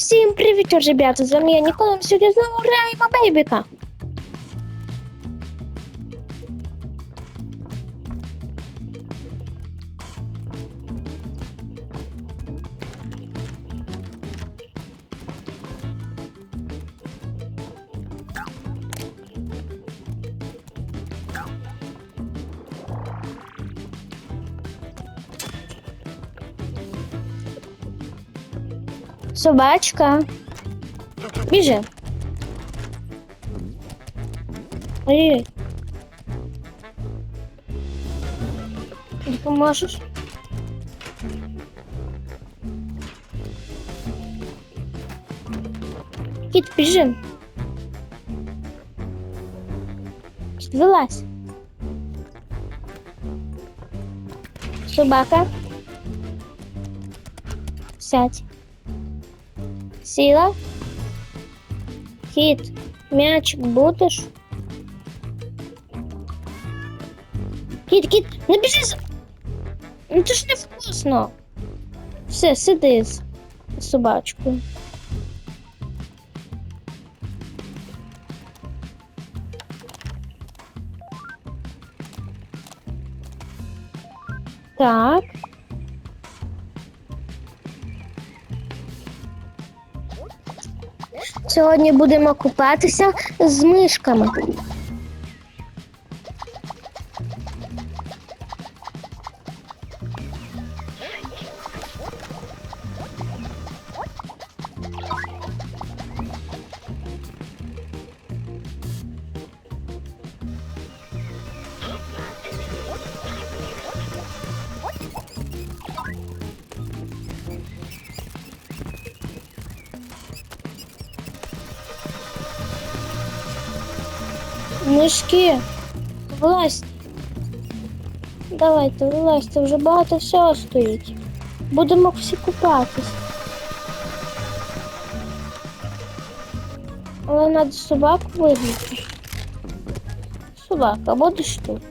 Всім привіт, ребята! З вами я Нікола. Сьогодні знову граємо бейбіка. Собачка. Біжи. Ой. Допоможеш? Кіт, біжи. Кіт, вилазь. Собака. Сядь. Сіла. Кіт, м'ячик будеш? Кіт, кіт, не біжи. Ну це ж не вкусно. Все, сиди з собачкою. Так. Сьогодні будемо купатися з мишками. Мишки, вилазь. Давайте, вилазьте, вже багато всього стоїть. Будемо всі купатись. Але треба собаку вигнати. Собака, будеш тут?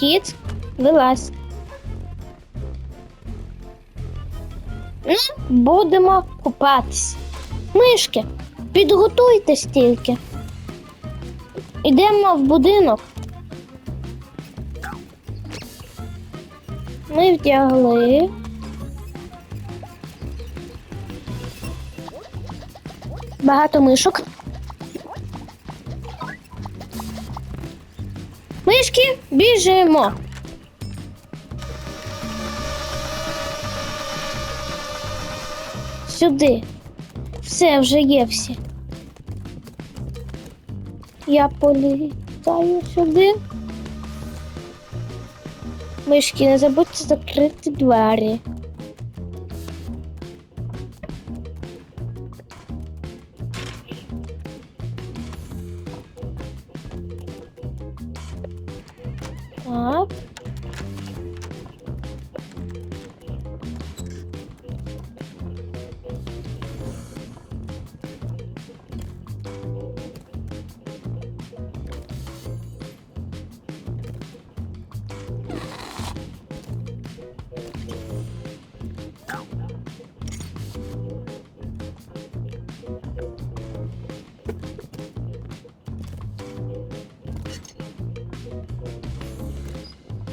Кіт, вилазь. Ну, будемо купатись. Мишки, підготуйтесь тільки. Ідемо в будинок. Ми вдягли. Багато мишок. Мишки, біжимо. Сюди. Все вже є всі. Я політаю сюди. Мишки, не забудьте закрити двері.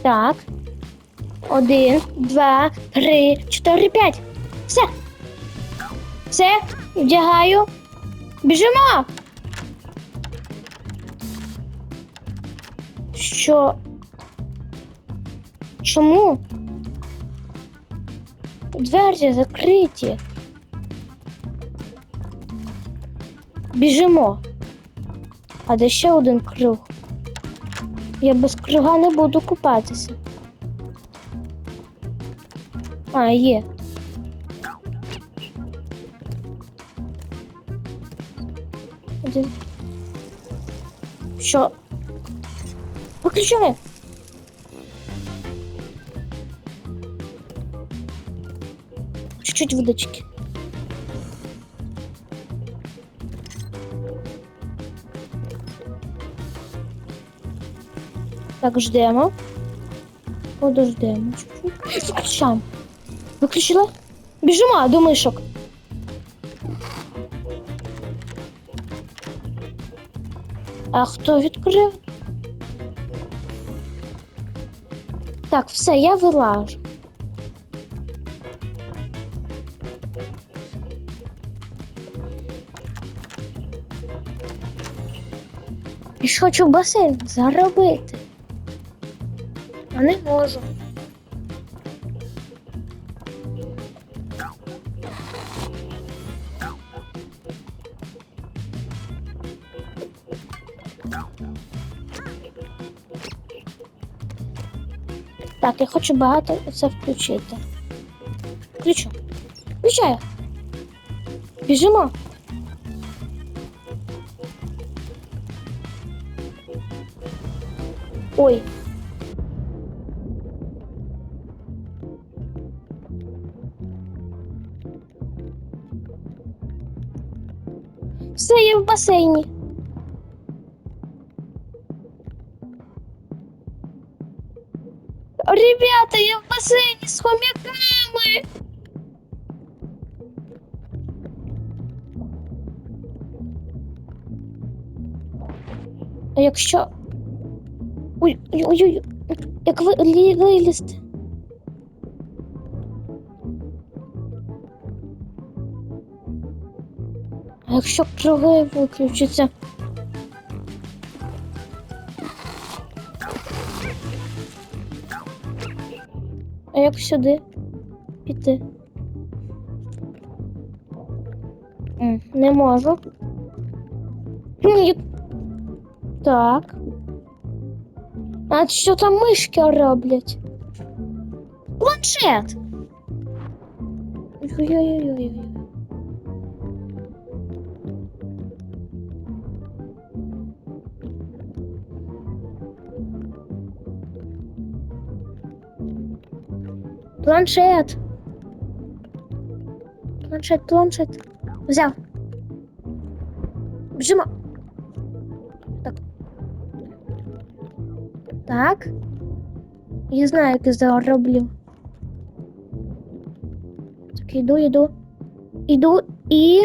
Так. Один, два, три, чотири, п'ять. Все. Все, вдягаю. Біжимо. Що? Чому? Двері закриті. Біжимо. А де ще один круг? Я без круга не буду купатися. А, є. Один. Що? Виключай! Чуть-чуть водички. Так, ждемо. Подождемо. Виключаємо. Виключила? Біжимо до мишок. А хто відкрив? Так, все, я вилажу. І ж хочу басейн заробити. Не можу. Так, я хочу багато це включити. Включу. Включаю. Біжимо. Ой. Все, я в басейні. Ребята, я в басейні з хомяками. А якщо. Ой, ой, ой, ой. Як ви лі- вилізти? А якщо круги виключаться? А як сюди піти? Не можу. Так. А що там мишки роблять? Планшет. Ой-ой-ой. Планшет. Планшет, планшет. Взяв. Біжимо. Так. Так. Я знаю, як я зароблю. Так, іду, іду. Іду і.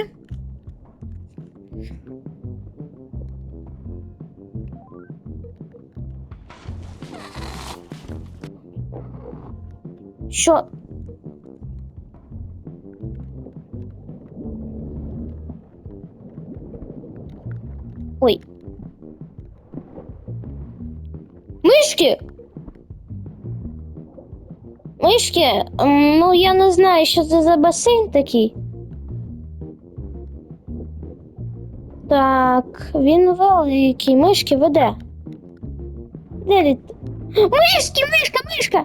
Що? Ой. Мишки! Мишки, ну я не знаю, що це за басейн такий. Так, він великий. Мишки веде. Де літ? Мишки, мишка, мишка!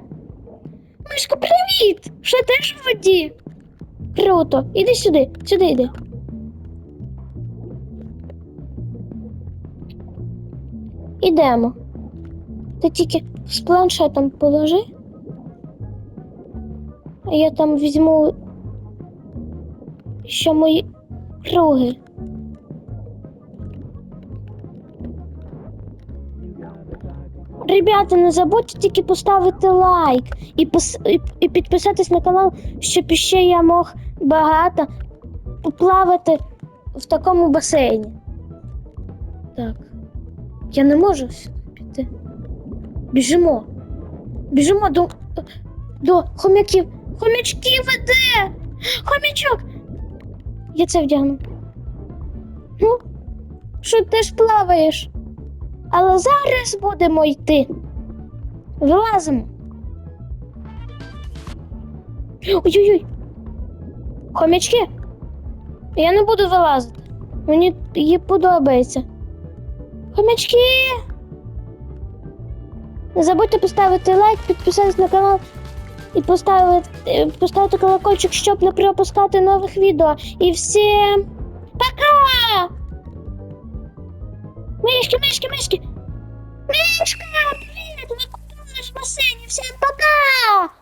Що теж в воді? Круто. Іди сюди, сюди йди. Ідемо. Ти тільки з планшетом положи. А я там візьму ще мої круги. Ребята, не забудьте тільки поставити лайк і, пос... і, підписатись на канал, щоб іще я мог багато поплавати в такому басейні. Так. Я не можу піти. Біжимо. Біжимо до, до хомяків. Хомячки веде! Хомячок! Я це вдягну. Ну, що теж плаваєш? Але зараз будемо йти. Вилазимо. Ой-ой-ой. Хомячки. Я не буду вилазити. Мені їй подобається. Хомячки. Не забудьте поставити лайк, підписатись на канал і поставити, е, поставити колокольчик, щоб не пропускати нових відео. І всім пока! Мишки, мишки, мишки! Мишка, привет! Мы купились в бассейне! Всем пока!